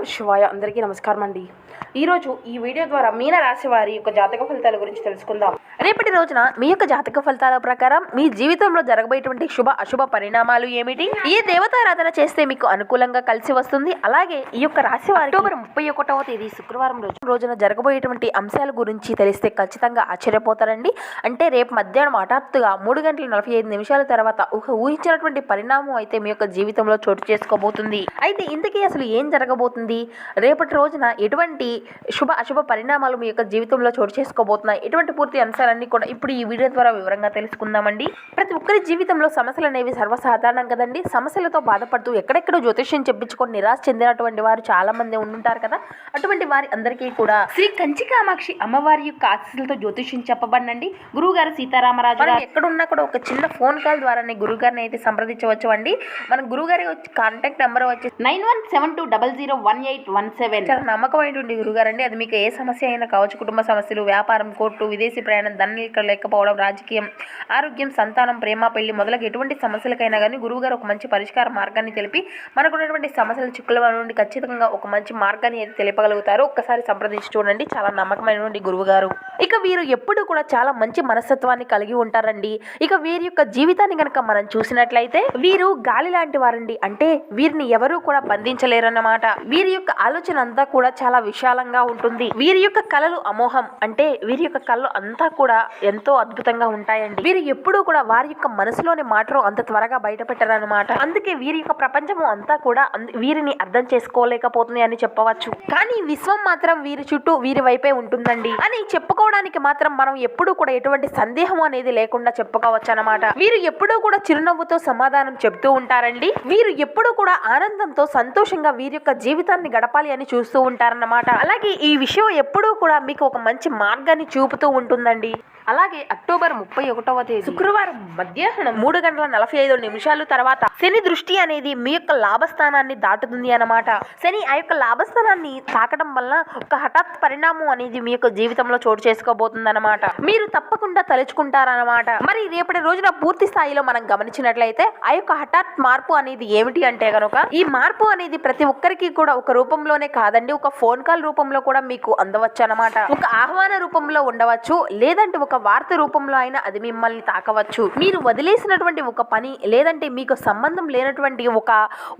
నమ శివాయ అందరికీ నమస్కారం అండి ఈరోజు ఈ వీడియో ద్వారా మీన రాశి వారి యొక్క జాతక ఫలితాల గురించి తెలుసుకుందాం. రేపటి రోజున మీ యొక్క జాతక ఫలితాల ప్రకారం మీ జీవితంలో జరగబోయేటువంటి శుభ అశుభ పరిణామాలు ఏమిటి? ఏ దేవతారాధన చేస్తే మీకు అనుకూలంగా కలిసి వస్తుంది. అలాగే ఈ యొక్క రాశి వారి అక్టోబర్ ముప్పై ఒకటవ తేదీ శుక్రవారం రోజు రోజున జరగబోయేటువంటి అంశాల గురించి తెలిస్తే ఖచ్చితంగా ఆశ్చర్యపోతారండి. అంటే రేపు మధ్యాహ్నం హఠాత్తుగా మూడు గంటల నలభై ఐదు నిమిషాల తర్వాత ఊహ- ఊహించినటువంటి పరిణామం అయితే మీ యొక్క జీవితంలో చోటు చేసుకోబోతుంది. అయితే ఇంతకీ అసలు ఏం జరగబోతుంది? రేపటి రోజున ఎటువంటి శుభ అశుభ పరిణామాలు మీ యొక్క జీవితంలో చోటు చేసుకోబోతున్నాయి? ఎటువంటి పూర్తి అంశాలన్నీ కూడా ఇప్పుడు ఈ వీడియో ద్వారా వివరంగా తెలుసుకుందామండి. ప్రతి ఒక్కరి జీవితంలో సమస్యలు అనేవి సర్వసాధారణం కదండి. సమస్యలతో బాధపడుతూ ఎక్కడెక్కడో జ్యోతిష్యం చెప్పించుకొని నిరాశ చెందినటువంటి వారు చాలా మంది ఉండుంటారు కదా. అటువంటి వారి అందరికీ కూడా శ్రీ కంచి కామాక్షి అమ్మవారి యొక్క ఆశీస్సులతో జ్యోతిష్యం చెప్పబడినండి. గురువు గారు సీతారామరాజు గారు ఎక్కడున్నా కూడా ఒక చిన్న ఫోన్ కాల్ ద్వారానే గురువు గారిని అయితే సంప్రదించవచ్చు అండి మన గురువు గారి కాంటాక్ట్ నెంబర్ వచ్చి nine one seven two double zero one eight one seven. చాలా నమ్మకమైనటువంటి గురుగారు అండి అది మీకు ఏ సమస్య అయినా కావచ్చు కుటుంబ సమస్యలు వ్యాపారం కోర్టు విదేశీ ప్రయాణం ధనలిక లేకపోవడం రాజకీయం ఆరోగ్యం సంతానం ప్రేమ పెళ్ళి మొదలగు ఎటువంటి సమస్యలకైనా కానీ గురువు గారు ఒక మంచి పరిష్కార మార్గాన్ని తెలిపి మనకున్నటువంటి సమస్యల చిక్కుల నుండి ఖచ్చితంగా ఒక మంచి మార్గాన్ని అయితే తెలిపగలుగుతారు. ఒక్కసారి సంప్రదించి చూడండి. చాలా నమ్మకమైనటువంటి గురువుగారు. ఇక వీరు ఎప్పుడు కూడా చాలా మంచి మనస్తత్వాన్ని కలిగి ఉంటారండి. ఇక వీరి యొక్క జీవితాన్ని కనుక మనం చూసినట్లయితే వీరు గాలి లాంటి వారండి. అంటే వీరిని ఎవరూ కూడా బంధించలేరన్నమాట. వీరి యొక్క ఆలోచన అంతా కూడా చాలా విశాలంగా ఉంటుంది. వీరి యొక్క కళలు అమోహం అంటే వీరి యొక్క కళలు అంతా కూడా ఎంతో అద్భుతంగా ఉంటాయండి. వీరు ఎప్పుడూ కూడా వారి యొక్క మనసులోని మాటలు అంత త్వరగా బయటపెట్టారనమాట అందుకే వీరి యొక్క ప్రపంచము అంతా కూడా వీరిని అర్థం చేసుకోలేకపోతుంది అని చెప్పవచ్చు. కానీ విశ్వం మాత్రం వీరి చుట్టూ వీరి వైపే ఉంటుందండి. అని చెప్పుకోవడానికి మాత్రం మనం ఎప్పుడూ కూడా ఎటువంటి సందేహం అనేది లేకుండా చెప్పుకోవచ్చు అనమాట వీరు ఎప్పుడూ కూడా చిరునవ్వుతో సమాధానం చెప్తూ ఉంటారండి. వీరు ఎప్పుడూ కూడా ఆనందంతో సంతోషంగా వీరి యొక్క జీవితాన్ని గడపాలి అని చూస్తూ ఉంటారన్నమాట. అలాగే ఈ విషయం ఎప్పుడూ కూడా మీకు ఒక మంచి మార్గాన్ని చూపుతూ ఉంటుందండి. Bye. అలాగే అక్టోబర్ ముప్పై ఒకటవ తేదీ. శుక్రవారం మధ్యాహ్నం మూడు గంటల నలభై ఐదు నిమిషాలు తర్వాత శని దృష్టి అనేది మీ యొక్క లాభస్థానాన్ని దాటుతుంది అన్నమాట. శని ఆ యొక్క లాభస్థానాన్ని తాకడం వల్ల ఒక హఠాత్ పరిణామం అనేది మీ యొక్క జీవితంలో చోటు చేసుకోబోతుంది అనమాట మీరు తప్పకుండా తలుచుకుంటారన్నమాట. మరి రేపటి రోజున పూర్తి స్థాయిలో మనం గమనించినట్లయితే ఆ యొక్క హఠాత్ మార్పు అనేది ఏమిటి అంటే కనుక ఈ మార్పు అనేది ప్రతి ఒక్కరికి కూడా ఒక రూపంలోనే కాదండి ఒక ఫోన్ కాల్ రూపంలో కూడా మీకు అందవచ్చు అనమాట ఒక ఆహ్వాన రూపంలో ఉండవచ్చు లేదంటే ఒక వార్త రూపంలో అయినా అది మిమ్మల్ని తాకవచ్చు. మీరు వదిలేసినటువంటి ఒక పని లేదంటే మీకు సంబంధం లేనటువంటి ఒక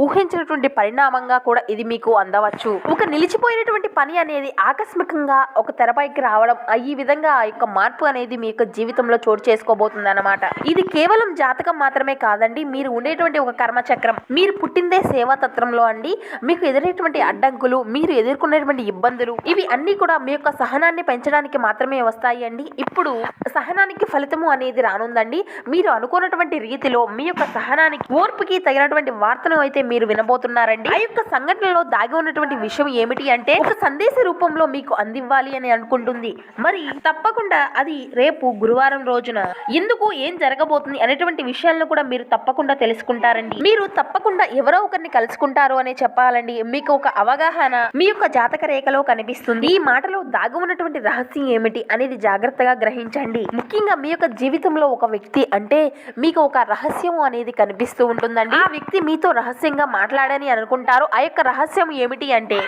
ఊహించినటువంటి పరిణామంగా కూడా ఇది మీకు అందవచ్చు. ఒక నిలిచిపోయినటువంటి పని అనేది ఆకస్మికంగా ఒక తెరపైకి రావడం ఈ విధంగా ఆ యొక్క మార్పు అనేది మీ యొక్క జీవితంలో చోటు చేసుకోబోతుంది అనమాట ఇది కేవలం జాతకం మాత్రమే కాదండి మీరు ఉండేటువంటి ఒక కర్మచక్రం. మీరు పుట్టిందే సేవాతత్వంలో అండి మీకు ఎదురేటువంటి అడ్డంకులు మీరు ఎదుర్కొనేటువంటి ఇబ్బందులు ఇవి అన్నీ కూడా మీ యొక్క సహనాన్ని పెంచడానికి మాత్రమే వస్తాయి అండి. ఇప్పుడు సహనానికి ఫలితము అనేది రానుందండి. మీరు అనుకున్నటువంటి రీతిలో మీ యొక్క సహనానికి ఓర్పుకి తగినటువంటి వార్తను అయితే మీరు వినబోతున్నారండి. ఆ యొక్క సంఘటనలో దాగి ఉన్నటువంటి విషయం ఏమిటి అంటే ఒక సందేశ రూపంలో మీకు అందివ్వాలి అని అనుకుంటుంది. మరి తప్పకుండా అది రేపు గురువారం రోజున ఎందుకు ఏం జరగబోతుంది అనేటువంటి విషయాలను కూడా మీరు తప్పకుండా తెలుసుకుంటారండి. మీరు తప్పకుండా ఎవరో ఒకరిని కలుసుకుంటారు అనే చెప్పాలండి. మీకు ఒక అవగాహన మీ యొక్క జాతక రేఖలో కనిపిస్తుంది. ఈ మాటలో దాగి ఉన్నటువంటి రహస్యం ఏమిటి అనేది జాగ్రత్తగా గ్రహించండి ముఖ్యంగా మీ యొక్క జీవితంలో ఒక వ్యక్తి అంటే మీకు ఒక రహస్యం అనేది కనిపిస్తూ ఉంటుందండి. ఆ వ్యక్తి మీతో రహస్యంగా మాట్లాడని అనుకుంటారు. ఆ యొక్క రహస్యం ఏమిటి అంటే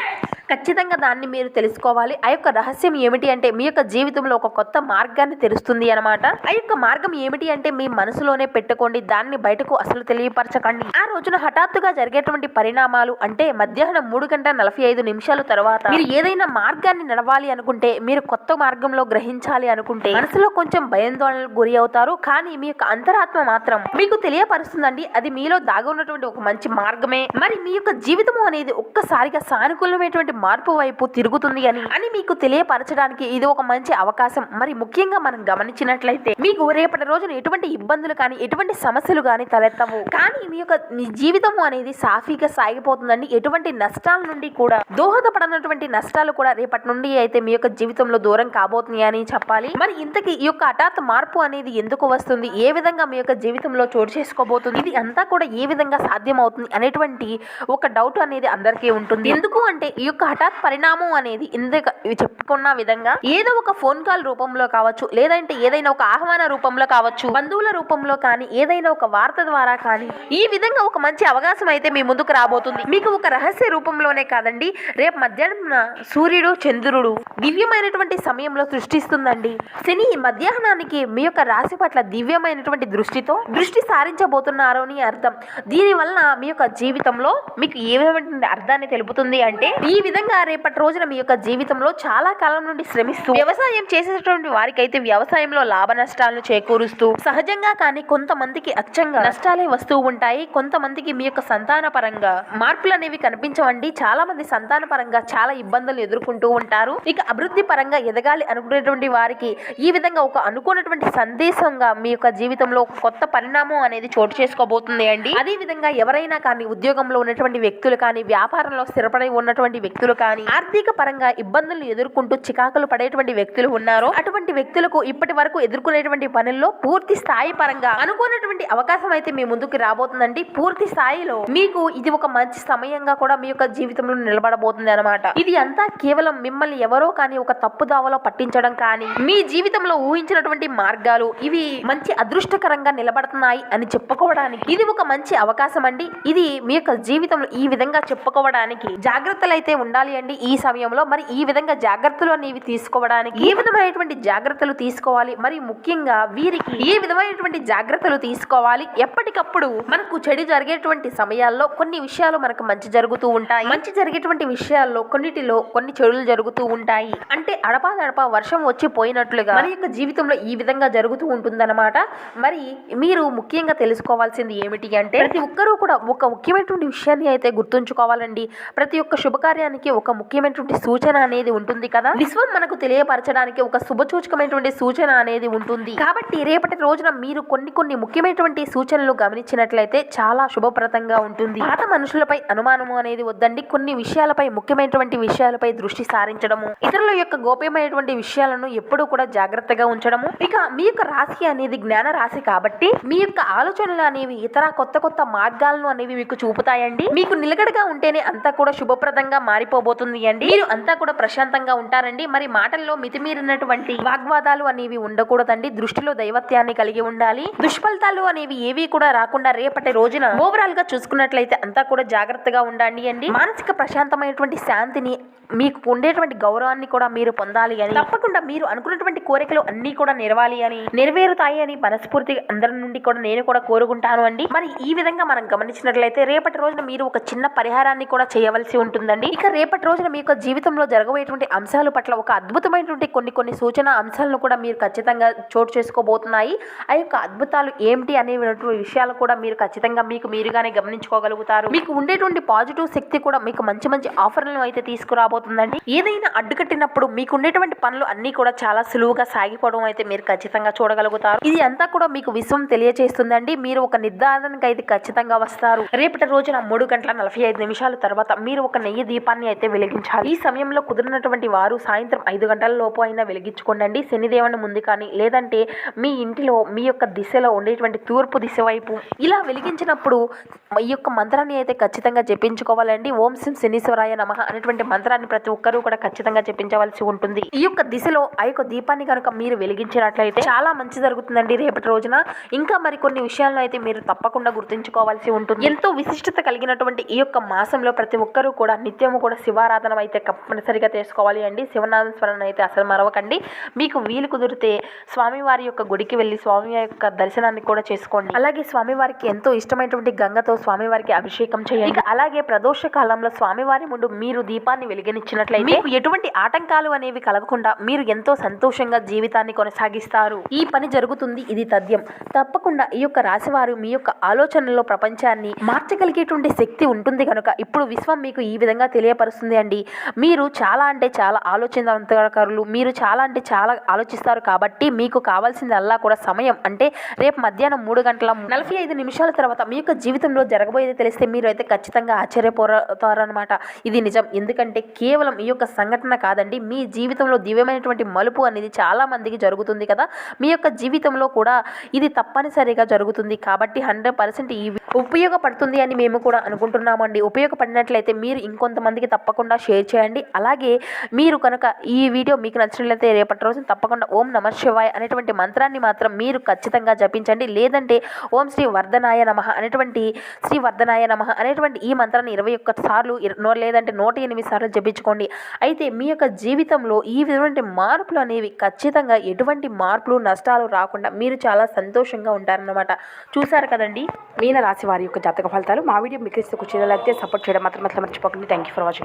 ఖచ్చితంగా దాన్ని మీరు తెలుసుకోవాలి. ఆ యొక్క రహస్యం ఏమిటి అంటే మీ యొక్క జీవితంలో ఒక కొత్త మార్గాన్ని తెరుస్తుంది అనమాట ఆ యొక్క మార్గం ఏమిటి అంటే మీ మనసులోనే పెట్టుకోండి. దాన్ని బయటకు అసలు తెలియపరచకండి. ఆ రోజున హఠాత్తుగా జరిగేటువంటి పరిణామాలు అంటే మధ్యాహ్నం మూడు గంటల నలభై ఐదు నిమిషాల తర్వాత మీరు ఏదైనా మార్గాన్ని నడవాలి అనుకుంటే మీరు కొత్త మార్గంలో గ్రహించాలి అనుకుంటే మనసులో కొంచెం భయాందోళనకు గురి అవుతారు. కానీ మీ యొక్క అంతరాత్మ మాత్రం మీకు తెలియపరుస్తుందండి. అది మీలో దాగి ఉన్నటువంటి ఒక మంచి మార్గమే. మరి మీ యొక్క జీవితము అనేది ఒక్కసారిగా సానుకూలమైనటువంటి మార్పు వైపు తిరుగుతుంది అని అని మీకు తెలియపరచడానికి ఇది ఒక మంచి అవకాశం. మరి ముఖ్యంగా మనం గమనించినట్లయితే మీకు రేపటి రోజున ఎటువంటి ఇబ్బందులు కానీ ఎటువంటి సమస్యలు కానీ తలెత్తవు. కానీ మీ యొక్క మీ జీవితము అనేది సాఫీగా సాగిపోతుందండి. ఎటువంటి నష్టాల నుండి కూడా దోహదపడనటువంటి నష్టాలు కూడా రేపటి నుండి అయితే మీ యొక్క జీవితంలో దూరం కాబోతున్నాయి అని చెప్పాలి. మరి ఇంత ఇంతకీ ఈ యొక్క హఠాత్ మార్పు అనేది ఎందుకు వస్తుంది? ఏ విధంగా మీ యొక్క జీవితంలో చోటు చేసుకోబోతుంది? ఇది అంతా కూడా ఏ విధంగా సాధ్యం అవుతుంది అనేటువంటి ఒక డౌట్ అనేది అందరికీ ఉంటుంది. ఎందుకు అంటే ఈ యొక్క హఠాత్ పరిణామం అనేది ఇందుక చెప్పుకున్న విధంగా ఏదో ఒక ఫోన్ కాల్ రూపంలో కావచ్చు లేదంటే ఏదైనా ఒక ఆహ్వాన రూపంలో కావచ్చు బంధువుల రూపంలో కానీ ఏదైనా ఒక వార్త ద్వారా కానీ ఈ విధంగా ఒక మంచి అవకాశం అయితే మీ ముందుకు రాబోతుంది. మీకు ఒక రహస్య రూపంలోనే కాదండి రేపు మధ్యాహ్నం సూర్యుడు చంద్రుడు దివ్యమైనటువంటి సమయంలో సృష్టిస్తుందండి. శని ఈ మధ్యాహ్నానికి మీ యొక్క రాశి పట్ల దివ్యమైనటువంటి దృష్టితో దృష్టి సారించబోతున్నారు అని అర్థం. దీని వలన మీ యొక్క జీవితంలో మీకు ఏ విధమైనటువంటి అర్థాన్ని తెలుపుతుంది అంటే ఈ విధంగా రేపటి రోజున మీ యొక్క జీవితంలో చాలా కాలం నుండి శ్రమిస్తూ వ్యవసాయం చేసేటటువంటి వారికైతే వ్యవసాయంలో లాభ నష్టాలను చేకూరుస్తూ సహజంగా కానీ కొంతమందికి అచ్చంగా నష్టాలే వస్తూ ఉంటాయి. కొంతమందికి మీ యొక్క సంతాన పరంగా మార్పులు అనేవి కనిపించవండి. చాలా మంది సంతాన పరంగా చాలా ఇబ్బందులు ఎదుర్కొంటూ ఉంటారు. ఇక అభివృద్ధి పరంగా ఎదగాలి అనుకునేటువంటి వారికి ఈ విధంగా ఒక అనుకున్నటువంటి సందేశంగా మీ యొక్క జీవితంలో ఒక కొత్త పరిణామం అనేది చోటు చేసుకోబోతుంది అండి. అదే విధంగా ఎవరైనా కానీ ఉద్యోగంలో ఉన్నటువంటి వ్యక్తులు కానీ వ్యాపారంలో స్థిరపడి ఉన్నటువంటి వ్యక్తులు కానీ ఆర్థిక పరంగా ఇబ్బందులు ఎదుర్కొంటూ చికాకులు పడేటువంటి వ్యక్తులు ఉన్నారో అటువంటి వ్యక్తులకు ఇప్పటి వరకు ఎదుర్కొనేటువంటి పనుల్లో పూర్తి స్థాయి పరంగా అనుకున్నటువంటి అవకాశం అయితే మీ ముందుకు రాబోతుందండి. పూర్తి స్థాయిలో మీకు ఇది ఒక మంచి సమయంగా కూడా మీ యొక్క జీవితంలో నిలబడబోతుంది అనమాట ఇది అంతా కేవలం మిమ్మల్ని ఎవరో కానీ ఒక తప్పు దావలో పట్టించడం కానీ మీ జీవితంలో ఊహించినటువంటి మార్గాలు ఇవి మంచి అదృష్టకరంగా నిలబడుతున్నాయి అని చెప్పుకోవడానికి. ఇది ఒక మంచి అవకాశం అండి. ఇది మీ యొక్క జీవితంలో ఈ విధంగా చెప్పుకోవడానికి. జాగ్రత్తలు అయితే ఉండాలి అండి ఈ సమయంలో. మరి ఈ విధంగా జాగ్రత్తలు అనేవి తీసుకోవడానికి. ఏ విధమైనటువంటి జాగ్రత్తలు తీసుకోవాలి? మరి ముఖ్యంగా వీరికి ఏ విధమైనటువంటి జాగ్రత్తలు తీసుకోవాలి? ఎప్పటికప్పుడు మనకు చెడు జరిగేటువంటి సమయాల్లో కొన్ని విషయాలు మనకు మంచి జరుగుతూ ఉంటాయి. మంచి జరిగేటువంటి విషయాల్లో కొన్నిటిలో కొన్ని చెడులు జరుగుతూ ఉంటాయి. అంటే అడపాదడపా వర్షం వచ్చి పోయినట్లుగా. మన యొక్క జీవితంలో ఈ విధంగా జరుగుతూ ఉంటుందన్నమాట. మరి మీరు ముఖ్యంగా తెలుసుకోవాల్సింది ఏమిటి అంటే ప్రతి ఒక్కరూ కూడా ఒక ముఖ్యమైనటువంటి విషయాన్ని అయితే గుర్తుంచుకోవాలండి. ప్రతి ఒక్క శుభకార్యానికి ఒక ముఖ్యమైనటువంటి సూచన అనేది ఉంటుంది కదా? విశ్వం మనకు తెలియపరచడానికి ఒక శుభసూచకమైనటువంటి సూచన అనేది ఉంటుంది. కాబట్టి రేపటి రోజున మీరు కొన్ని కొన్ని ముఖ్యమైనటువంటి సూచనలు గమనించినట్లయితే చాలా శుభప్రదంగా ఉంటుంది. పాత మనుషులపై అనుమానము అనేది వద్దండి. కొన్ని విషయాలపై ముఖ్యమైనటువంటి విషయాలపై దృష్టి సారించడము. ఇతరుల యొక్క గోప్యమైనటువంటి విషయాలను ఎప్పుడూ కూడా జాగ్రత్తగా ఉంచడము. ఇక మీ యొక్క రాశి అనేది జ్ఞాన రాశి కాబట్టి మీ యొక్క ఆలోచనలు అనేవి ఇతర కొత్త కొత్త మార్గాలను అనేవి మీకు చూపుతాయండి. మీకు నిలకడగా ఉంటేనే అంతా కూడా శుభప్రదంగా మారిపోబోతుంది అండి. మీరు అంతా కూడా ప్రశాంతంగా ఉంటారండి. మరి మాటల్లో మితిమీరినటువంటి వాగ్వాదాలు అనేవి ఉండకూడదండి. దృష్టిలో దైవత్యాన్ని కలిగి ఉండాలి. దుష్ఫలితాలు అనేవి ఏవి కూడా రాకుండా రేపటి రోజున ఓవరాల్గా చూసుకున్నట్లయితే అంతా కూడా జాగ్రత్తగా ఉండండి అండి. మానసిక ప్రశాంతమైనటువంటి శాంతిని మీకు ఉండేటువంటి గౌరవాన్ని కూడా మీరు పొందాలి అని. తప్పకుండా మీరు అనుకున్నటువంటి కోరిక కోరికలు అన్ని కూడా నెరవాలి అని నెరవేరుతాయి అని మనస్ఫూర్తిగా అందరి నుండి కూడా నేను కూడా కోరుకుంటాను అండి. మరి ఈ విధంగా మనం గమనించినట్లయితే రేపటి రోజున మీరు ఒక చిన్న పరిహారాన్ని కూడా చేయవలసి ఉంటుందండి. ఇక రేపటి రోజున మీ యొక్క జీవితంలో జరగబోయేటువంటి అంశాల పట్ల ఒక అద్భుతమైనటువంటి కొన్ని కొన్ని సూచన అంశాలను కూడా మీరు ఖచ్చితంగా చోటు చేసుకోబోతున్నాయి. ఆ యొక్క అద్భుతాలు ఏమిటి అనేటువంటి విషయాలు కూడా మీరు ఖచ్చితంగా మీకు మీరుగానే గమనించుకోగలుగుతారు. మీకు ఉండేటువంటి పాజిటివ్ శక్తి కూడా మీకు మంచి మంచి ఆఫర్లను అయితే తీసుకురాబోతుందండి. ఏదైనా అడ్డుకట్టినప్పుడు మీకు ఉండేటువంటి పనులు అన్ని కూడా చాలా సులువుగా సాగిపోవడం అయితే మీరు ఖచ్చితంగా చూడగలుగుతారు. ఇది అంతా కూడా మీకు విశ్వం తెలియజేస్తుందండి మీరు ఒక నిర్ధారణకు అయితే ఖచ్చితంగా వస్తారు. రేపటి రోజున మూడు గంటల నలభై ఐదు నిమిషాల తర్వాత మీరు ఒక నెయ్యి దీపాన్ని అయితే వెలిగించాలి. ఈ సమయంలో కుదిరినటువంటి వారు సాయంత్రం ఐదు గంటల లోపు అయినా వెలిగించుకోండి శనిదేవుని ముందు కానీ లేదంటే మీ ఇంటిలో మీ యొక్క దిశలో ఉండేటువంటి తూర్పు దిశ వైపు ఇలా వెలిగించినప్పుడు ఈ యొక్క మంత్రాన్ని అయితే ఖచ్చితంగా జపించుకోవాలండి. ఓం శ్రీ శనీశ్వరాయ నమ అనేటువంటి మంత్రాన్ని ప్రతి ఒక్కరూ కూడా ఖచ్చితంగా జపించవలసి ఉంటుంది. ఈ యొక్క దిశలో ఆ యొక్క దీపాన్ని కనుక మీరు వెలిగించినట్లయితే చాలా మంచి జరుగుతుందండి రేపటి రోజున. ఇంకా మరికొన్ని విషయాలను అయితే మీరు తప్పకుండా గుర్తుంచుకోవాల్సి ఉంటుంది. ఎంతో విశిష్టత కలిగినటువంటి ఈ యొక్క మాసంలో ప్రతి ఒక్కరూ కూడా నిత్యము కూడా శివారాధన అయితే తప్పనిసరిగా చేసుకోవాలి అండి. శివనామ స్మరణ అయితే అసలు మరవకండి. మీకు వీలు కుదిరితే స్వామివారి యొక్క గుడికి వెళ్ళి స్వామి యొక్క దర్శనాన్ని కూడా చేసుకోండి. అలాగే స్వామివారికి ఎంతో ఇష్టమైనటువంటి గంగతో స్వామివారికి అభిషేకం చేయండి. అలాగే ప్రదోష కాలంలో స్వామివారి ముందు మీరు దీపాన్ని వెలిగించినట్లయితే మీకు ఎటువంటి ఆటంకాలు అనేవి కలగకుండా మీరు ఎంతో సంతోషంగా జీవితాన్ని కొనసాగిస్తారు. ఈ పని జరుగుతుంది ఇది తథ్యం. తప్పకుండా ఈ యొక్క రాశివారు మీ యొక్క ఆలోచనలో ప్రపంచాన్ని మార్చగలిగేటువంటి శక్తి ఉంటుంది కనుక ఇప్పుడు విశ్వం మీకు ఈ విధంగా తెలియపరుస్తుంది అండి. మీరు చాలా అంటే చాలా ఆలోచనకారులు మీరు చాలా అంటే చాలా ఆలోచిస్తారు కాబట్టి మీకు కావాల్సిందల్లా కూడా సమయం. అంటే రేపు మధ్యాహ్నం మూడు గంటల నలభై ఐదు నిమిషాల తర్వాత మీ యొక్క జీవితంలో జరగబోయేది తెలిస్తే మీరు అయితే ఖచ్చితంగా ఆశ్చర్యపోతారనమాట ఇది నిజం. ఎందుకంటే కేవలం ఈ యొక్క సంఘటన కాదండి మీ జీవితంలో దివ్యమైనటువంటి మలుపు అనేది చాలా మందికి జరుగుతుంది కదా. మీ యొక్క జీవితంలో కూడా ఇది తప్పనిసరిగా జరుగుతుంది. కాబట్టి హండ్రెడ్ పర్సెంట్ ఈ ఉపయోగపడుతుంది అని మేము కూడా అనుకుంటున్నామండి. ఉపయోగపడినట్లయితే మీరు ఇంకొంతమందికి తప్పకుండా షేర్ చేయండి. అలాగే మీరు కనుక ఈ వీడియో మీకు నచ్చినట్లయితే రేపటి రోజున తప్పకుండా ఓం నమ శివాయ అనేటువంటి మంత్రాన్ని మాత్రం మీరు ఖచ్చితంగా జపించండి. లేదంటే ఓం శ్రీ వర్ధనాయ నమ అనేటువంటి శ్రీ వర్ధనాయ నమ అనేటువంటి ఈ మంత్రాన్ని ఇరవై ఒక్క సార్లు లేదంటే నూట ఎనిమిది సార్లు జపించుకోండి. అయితే మీ యొక్క జీవితంలో ఈ విధమైన మార్పులు అనేవి ఖచ్చితంగా ఎటువంటి మార్పులు నష్టాలు రాకుండా మీరు చాలా సంతోషంగా ఉంటారన్నమాట. చూసారు కదండి? మీన రాశి వారి యొక్క జాతక ఫలితాలు మా వీడియో మీకు ఇస్తే కూర్చోలేకపోతే సపోర్ట్ చేయడం మాత్రం అట్లా మర్చిపోకండి. Thank you for watching